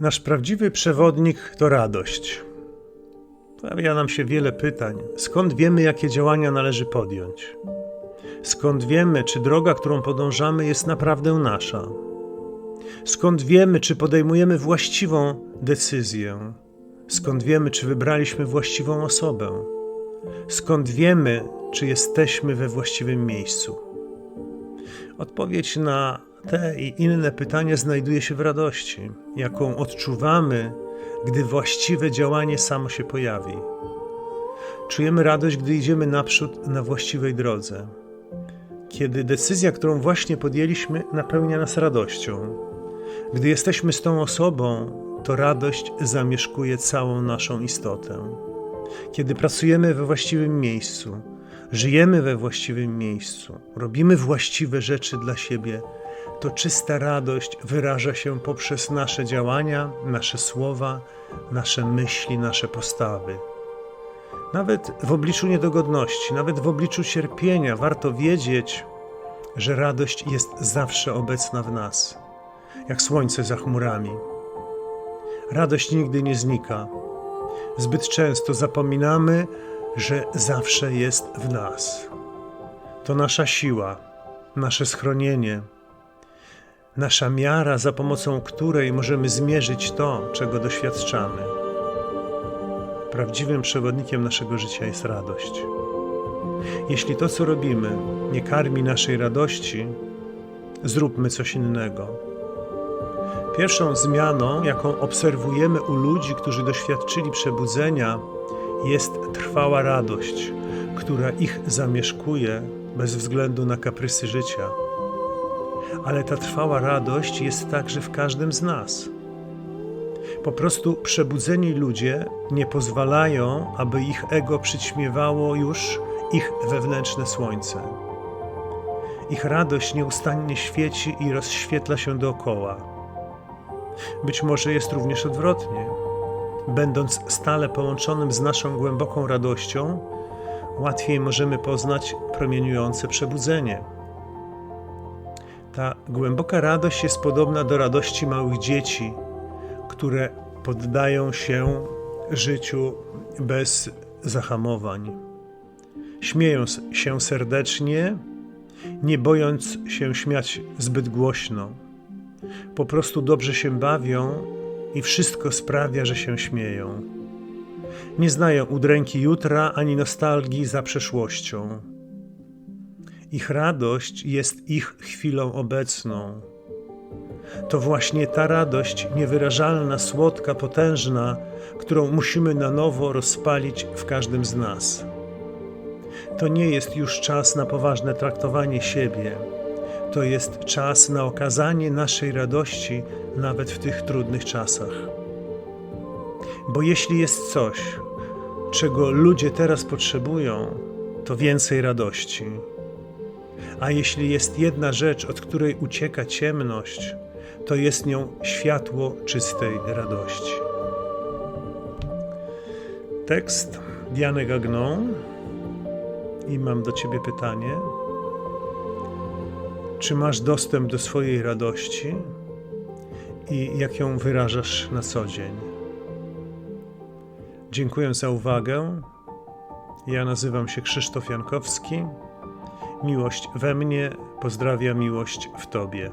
Nasz prawdziwy przewodnik to radość. Pojawia nam się wiele pytań. Skąd wiemy, jakie działania należy podjąć? Skąd wiemy, czy droga, którą podążamy, jest naprawdę nasza? Skąd wiemy, czy podejmujemy właściwą decyzję? Skąd wiemy, czy wybraliśmy właściwą osobę? Skąd wiemy, czy jesteśmy we właściwym miejscu? Odpowiedź na te i inne pytania znajduje się w radości, jaką odczuwamy, gdy właściwe działanie samo się pojawi. Czujemy radość, gdy idziemy naprzód na właściwej drodze, kiedy decyzja, którą właśnie podjęliśmy, napełnia nas radością. Gdy jesteśmy z tą osobą, to radość zamieszkuje całą naszą istotę. Kiedy pracujemy we właściwym miejscu, żyjemy we właściwym miejscu, robimy właściwe rzeczy dla siebie, to czysta radość wyraża się poprzez nasze działania, nasze słowa, nasze myśli, nasze postawy. Nawet w obliczu niedogodności, nawet w obliczu cierpienia, warto wiedzieć, że radość jest zawsze obecna w nas, jak słońce za chmurami. Radość nigdy nie znika. Zbyt często zapominamy, że zawsze jest w nas. To nasza siła, nasze schronienie, nasza miara, za pomocą której możemy zmierzyć to, czego doświadczamy. Prawdziwym przewodnikiem naszego życia jest radość. Jeśli to, co robimy, nie karmi naszej radości, zróbmy coś innego. Pierwszą zmianą, jaką obserwujemy u ludzi, którzy doświadczyli przebudzenia, jest trwała radość, która ich zamieszkuje bez względu na kaprysy życia. Ale ta trwała radość jest także w każdym z nas. Po prostu przebudzeni ludzie nie pozwalają, aby ich ego przyćmiewało już ich wewnętrzne słońce. Ich radość nieustannie świeci i rozświetla się dookoła. Być może jest również odwrotnie. Będąc stale połączonym z naszą głęboką radością, łatwiej możemy poznać promieniujące przebudzenie. Ta głęboka radość jest podobna do radości małych dzieci, które poddają się życiu bez zahamowań. Śmieją się serdecznie, nie bojąc się śmiać zbyt głośno. Po prostu dobrze się bawią i wszystko sprawia, że się śmieją. Nie znają udręki jutra ani nostalgii za przeszłością. Ich radość jest ich chwilą obecną. To właśnie ta radość niewyrażalna, słodka, potężna, którą musimy na nowo rozpalić w każdym z nas. To nie jest już czas na poważne traktowanie siebie. To jest czas na okazanie naszej radości nawet w tych trudnych czasach. Bo jeśli jest coś, czego ludzie teraz potrzebują, to więcej radości. A jeśli jest jedna rzecz, od której ucieka ciemność, to jest nią światło czystej radości. Tekst Diany Gagnon. I mam do Ciebie pytanie. Czy masz dostęp do swojej radości i jak ją wyrażasz na co dzień? Dziękuję za uwagę. Ja nazywam się Krzysztof Jankowski. Miłość we mnie, pozdrawia miłość w Tobie.